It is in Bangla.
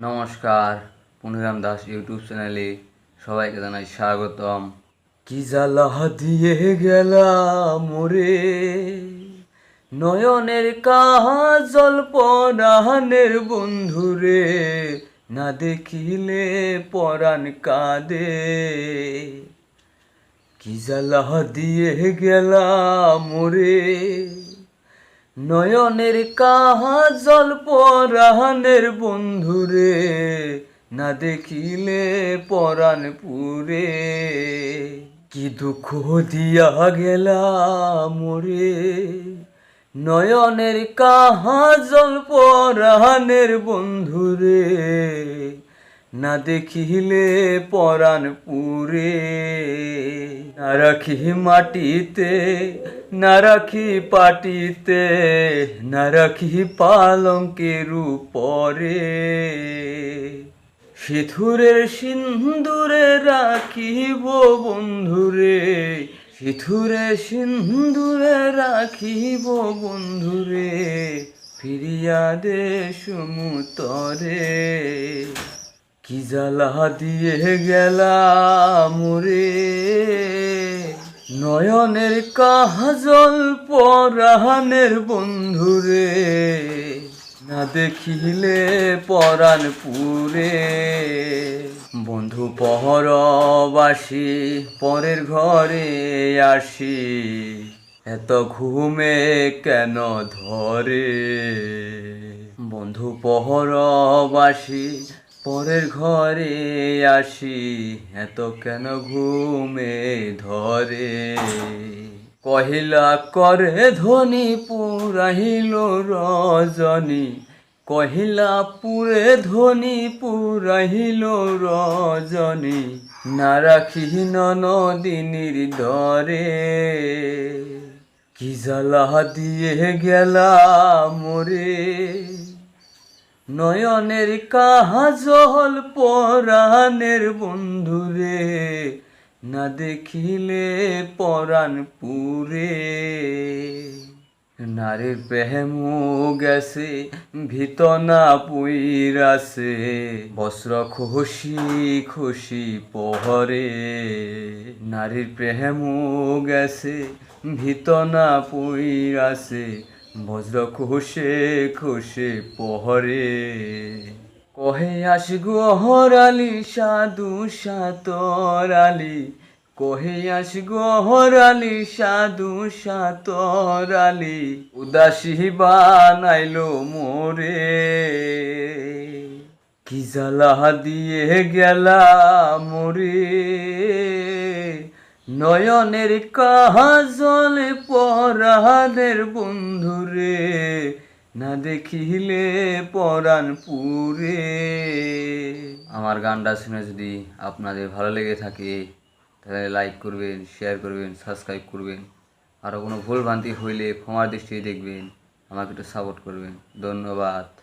নমস্কার, পুনরাম দাস ইউটিউব চ্যানেলে সবাইকে জানাই স্বাগতম। কি জ্বালা দিয়ে গেলাম মোরে নয়নের কাজল পরাণের বন্ধুরে না দেখিলে পরাণ কাঁদে। কি জ্বালা দিয়ে গেলাম মোরে নয়নের কাজল পরাণের বন্ধুরে না দেখিলে পরাণ পুরে। কি দুঃখ দিয়া গেলাম মোরে নয়নের কাজল পরাণের বন্ধুরে না দেখিলে পরাণ পুরে, না রাখি মাটিতে, না রাখি পাটিতে, না রাখি পালঙ্কের উপরে। সিথুরের সিন্দুরে রাখিব বন্ধুরে সিথুরে সিন্দুরে রাখিব বন্ধুরে, ফিরিয়া দে সমুতরে। কি জ্বালা দিয়ে গেলাম রে? নয়নের কাজল পরাণের বন্ধুরে না দেখিলে পরাণ পুরে বন্ধু পহরবাসী, পরের ঘরে আসি, এত ঘুমে কেন ধরে? বন্ধু পহরবাসী পরের ঘরে আসি, এত কেন ঘুমে ধরে? কহিলা, করে ধনী পুরাহিল রজনী, কহিলা, পুরে ধনী পুরাহিল রজনী, না রাখি নদিনীর ধরে কি জ্বালা দিয়ে গেলা মোরে? নয়নের কাজল পরাণের বন্ধুরে না দেখিলে পরাণ পুরে। নারীর প্রেম গেছে, ভিতনা পুইরাছে, বস্ত্র খুশি খুশি পহরে। নারীর প্রেম গেছে, ভিতনা পুইরাছে বজ্র খুশে খুশে পহরে। কহে আসগো হরালি সাধু সাতরালি কহে আসগো হরালি সাধু সাতরালি উদাসী বানাইলো মোরে। কি জ্বালা দিয়ে গেলা মোরে। নয়নের কাজল পরাণের বন্ধুরে, না দেখিলে পরাণ পুরে। আমার গানটা শুনে যদি আপনাদের ভালো লেগে থাকে, তাহলে লাইক করবেন শেয়ার করবেন সাবস্ক্রাইব করবেন। আরও কোনো ভুল ভ্রান্তি হইলে ক্ষমার দৃষ্টিতে দেখবেন, আমাকে একটু সাপোর্ট করবেন। ধন্যবাদ।